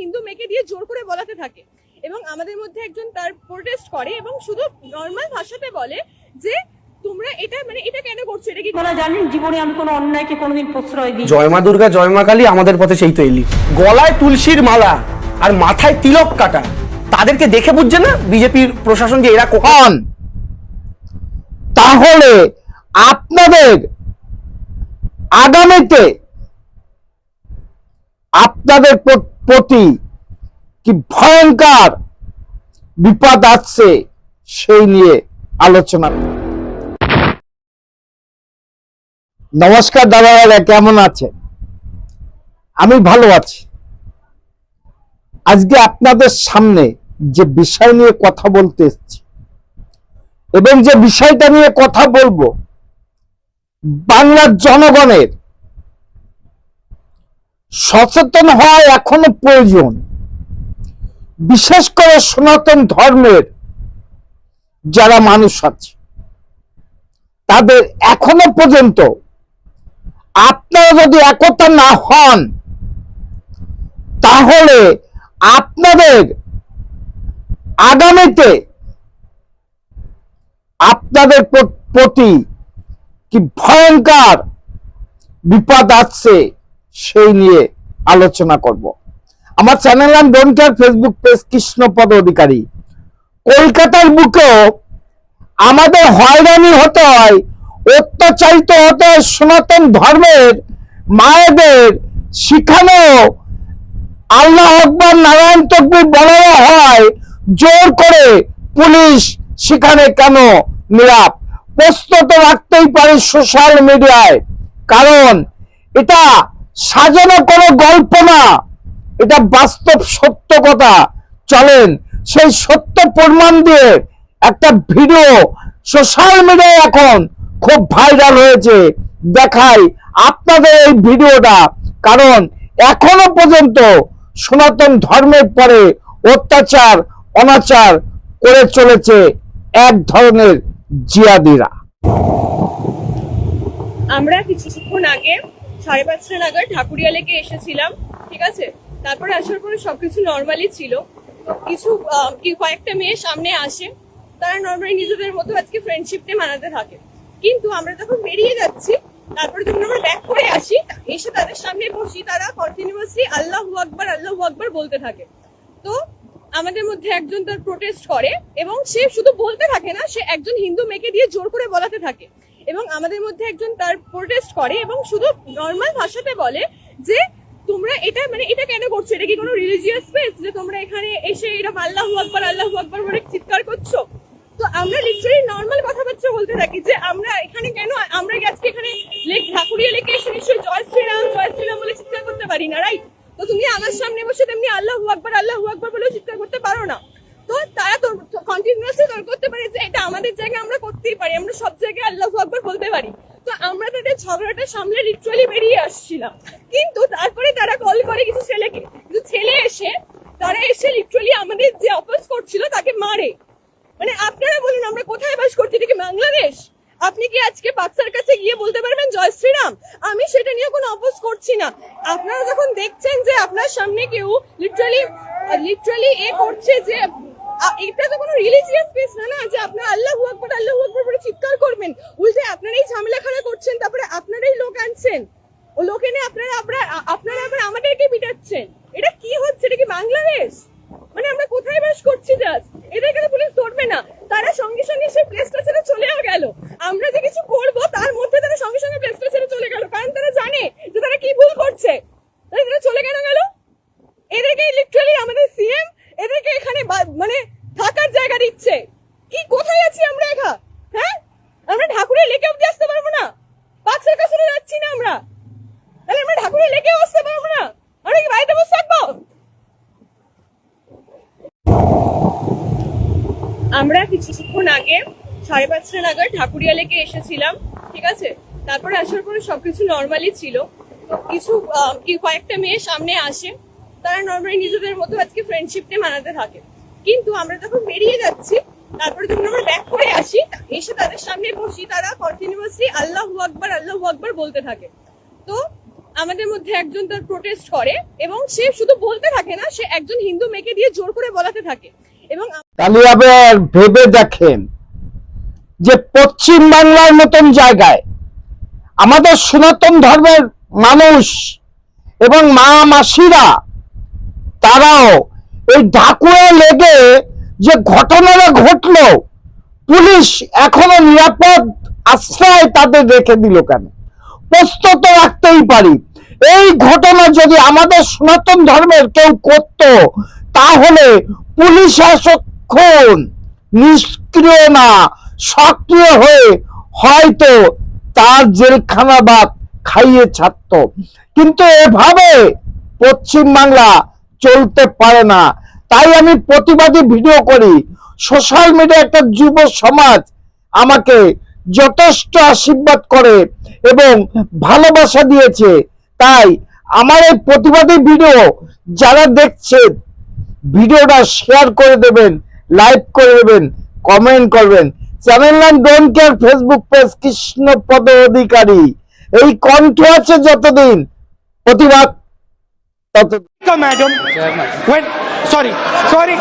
হিন্দু মেয়েকে দিয়ে জোর করে বলাতে থাকে। এবং আমাদের মধ্যে একজন তার প্রোটেস্ট করে এবং শুধু নর্মাল ভাষাতে বলে যে তোমরা এটা মানে এটা কেন করছ? এটা কি আপনারা জানেন জীবনে আমি কোনো অন্যায়কে কোনোদিন প্রশ্রয় দিই জয় মা দুর্গা জয় মা কালী আমাদের পথে সেই তো এলি। গলায় তুলসীর মালা আর মাথায় তিলক কাটা তাদেরকে দেখে বুঝছে না বিজেপির প্রশাসন যে এরা কখন তাহলে আপনাদের আগামীতে আপনাদের প্রতি কি ভয়ঙ্কর বিপদ আসছে সেই নিয়ে আলোচনা। নমস্কার দাদা কেমন আছেন? আমি ভালো আছি। আজকে আপনাদের সামনে যে বিষয় নিয়ে কথা বলতে এসেছি এবং যে বিষয়টা নিয়ে কথা বলব, বাংলার জনগণের সচেতন হওয়া এখনও প্রয়োজন। বিশেষ করে সনাতন ধর্মের যারা মানুষ আছে, তাদের এখনও পর্যন্ত আপনারা যদি একতা না হন, তাহলে আপনাদের আগামীতে আপনাদের প্রতি কি ভয়ঙ্কর বিপদ আসছে। সেই নিয়ে আলোচনা করব। আমার চ্যানেল নাম ডোন্টার ফেসবুক পেজ কৃষ্ণপদ অধিকারী। কলকাতার বুকেও আমাদের হয়রানি হতে হয়, অত্যাচারিত হতে হয় সনাতন ধর্মের মায়েদের শিখানো আল্লাহ আকবর নারায়ণ তকবির বলা হয়, জোর করে পুলিশ সেখানে কেন নিরাপ? প্রস্তুত রাখতেই পারে সোশ্যাল মিডিয়ায় কারণ এটা সাজানো কোনো গল্প না। এটা বাস্তব সত্য কথা। চলেন, সেই সত্য প্রমাণ দিয়ে একটা ভিডিও সোশ্যাল মিডিয়ায় এখন খুব ভাইরাল হয়েছে। দেখাই আপনাদের এই ভিডিওটা। কারণ এখনও পর্যন্ত সনাতন ধর্মের পরে অত্যাচার, অনাচার করে চলেছে এক ধরনের জিয়াদিরা। আমরা কিছুক্ষণ আগে সাড়ে পাঁচটা নাগাদ ঠাকুরিয়া লেকে এসেছিলাম, ঠিক আছে? তারপরে আসার পরে সবকিছু নর্মালি ছিল। কিছু কয়েকটা মেয়ে সামনে আসে, তারা নর্মালি নিজেদের মতো আজকে ফ্রেন্ডশিপটা মানাতে থাকে। কিন্তু আমরা যখন বেরিয়ে যাচ্ছি, তারপরে যখন আমরা ব্যাক করে আসি, এসে তাদের সামনে বসি, তারা কন্টিনিউয়াসলি আল্লাহ আকবার আল্লাহ আকবার বলতে থাকে। তো আমাদের মধ্যে একজন তার প্রোটেস্ট করে এবং সে শুধু বলতে থাকে না, সে একজন হিন্দু মেয়েকে দিয়ে জোর করে বলাতে থাকে। এবং আমাদের মধ্যে একজন তার প্রোটেস্ট করে এবং শুধু নর্মাল ভাষাতে বলে যে, তোমরা এটা মানে এটা কেন করছ? এটা কি কোনো রিলিজিয়াস স্পেস যে তোমরা এখানে এসে এটা আল্লাহ আকবর আল্লাহ আকবর বলে চিৎকার করছ? তো আমরা লিটারালি নর্মাল কথাবার্তা বলতে থাকি যে আমরা এখানে কেন আমরা আজকে এখানে লেক ঠাকুরিয়া লেকে এসে নিশ্চয়ই জয় শ্রীরাম জয় শ্রীরাম বলে চিৎকার করতে পারি না রাইট তো তুমি আমার সামনে বসে তেমনি আল্লাহ আকবর আল্লাহ আকবর বলেও চিৎকার করতে পারো না তো তারা তো কন্টিনিউয়াসলি তর্ক করতে পারে যে এটা আমাদের জায়গায় আমরা করতেই পারি, আমরা সব জায়গায় আল্লাহ আকবর বলতে পারি। তো আমরা তাদের ঝগড়াটা সামলে লিটারালি বেরিয়ে আসছিলাম। কিন্তু তারপরে তারা কল করে কিছু ছেলেকে। কিছু ছেলে এসে, তারা এসে লিটারালি আমাদের যে অপোজ করছিল তাকে মারে। মানে আপনারা বলুন, আমরা কোথায় বাস করছি? এটা কি বাংলাদেশ? আপনি কি আজকে বাক্সার কাছে গিয়ে বলতে পারবেন, জয় শ্রীরাম আমি সেটা নিয়ে কোনো অপোজ করছি না। আপনারা যখন দেখছেন যে আপনার সামনে কেউ লিটারালি লিটারালি এ করছে যে এটা তো কোনো রিলিজিয়াস স্পেস না না, যে আপনার আল্লাহ আকবর আল্লাহ আকবর বলে চিৎকার করবেন। উল্টে আপনারাই ঝামেলাখানা করছেন, তারপরে আপনারাই লোক আনছেন। ও লোক এনে আপনারা আপনারা আপনারা আবার আমাদেরকে পিটাচ্ছেন। এটা কি হচ্ছে? এটা কি বাংলাদেশ মানে আমরা কোথায় বাস করছি জাস্ট এদের কাছে পুলিশ ধরবে না তারা সঙ্গে সঙ্গে সেই প্লেসটা ছেড়ে চলেও গেল আমরা যে কিছু করব তার মধ্যে তারা সঙ্গে সঙ্গে প্লেসটা ছেড়ে চলে গেল কারণ তারা জানে যে তারা কি ভুল করছে তাহলে তারা চলে কেন গেল এদেরকে লিটারালি আমাদের সিএম এদেরকে এখানে বা- মানে থাকার জায়গা দিচ্ছে কি কোথায় আছি আমরা এখা হ্যাঁ আমরা ঠাকুরের লেকে অব্দি আসতে পারব না বাক্সের কাছে তো যাচ্ছি না আমরা তাহলে আমরা ঠাকুরের লেকেও আসতে পারব না আমরা কি বাড়িতে বসে থাকব আমরা কিছুক্ষণ আগে সাড়ে পাঁচটা নাগাদ ঠাকুরিয়া লেকে এসেছিলাম, ঠিক আছে? তারপরে আসার পরে সবকিছু নর্মালি ছিল। কিছু কয়েকটা মেয়ে সামনে আসে, তারা নর্মালি নিজেদের মতো আজকে ফ্রেন্ডশিপটা মানাতে থাকে। কিন্তু আমরা যখন বেরিয়ে যাচ্ছি, তারপরে যখন আমরা ব্যাক করে আসি, এসে তাদের সামনে বসি, তারা কন্টিনিউয়াসলি আল্লাহ আকবর আল্লাহ আকবর বলতে থাকে। তো আমাদের মধ্যে একজন তার প্রোটেস্ট করে এবং সে শুধু বলতে থাকে না, সে একজন হিন্দু মেয়েকে দিয়ে জোর করে বলাতে থাকে। এবং তাহলে আবার ভেবে দেখেন যে পশ্চিম বাংলার মতন জায়গায় আমাদের সনাতন ধর্মের মানুষ এবং মা মাসিরা তারাও এই ঢাকুয়ে লেগে যে ঘটনাটা ঘটলো, পুলিশ এখনও নিরাপদ আশ্রয় তাদের রেখে দিল কেন? প্রশ্ন তো রাখতেই পারি। এই ঘটনা যদি আমাদের সনাতন ধর্মের কেউ করত, তাহলে পুলিশ এতক্ষণ নিষ্ক্রিয় না, সক্রিয় হয়ে হয়তো তার জেলখানা বাদ খাইয়ে ছাড়ত। কিন্তু এভাবে পশ্চিম বাংলা চলতে পারে না। তাই আমি প্রতিবাদী ভিডিও করি। সোশ্যাল মিডিয়া একটা যুব সমাজ আমাকে যথেষ্ট আশীর্বাদ করে এবং ভালোবাসা দিয়েছে। তাই আমার এই প্রতিবাদী ভিডিও যারা দেখছেন, ভিডিওটা শেয়ার করে দেবেন। লাইক করবেন দেবেন কমেন্ট করবেন চ্যানেল নাম don't care Facebook page Krishnapada Adhikari. এই কণ্ঠ আছে যতদিন প্রতিবাদ ততদিন। Sorry sorry sorry.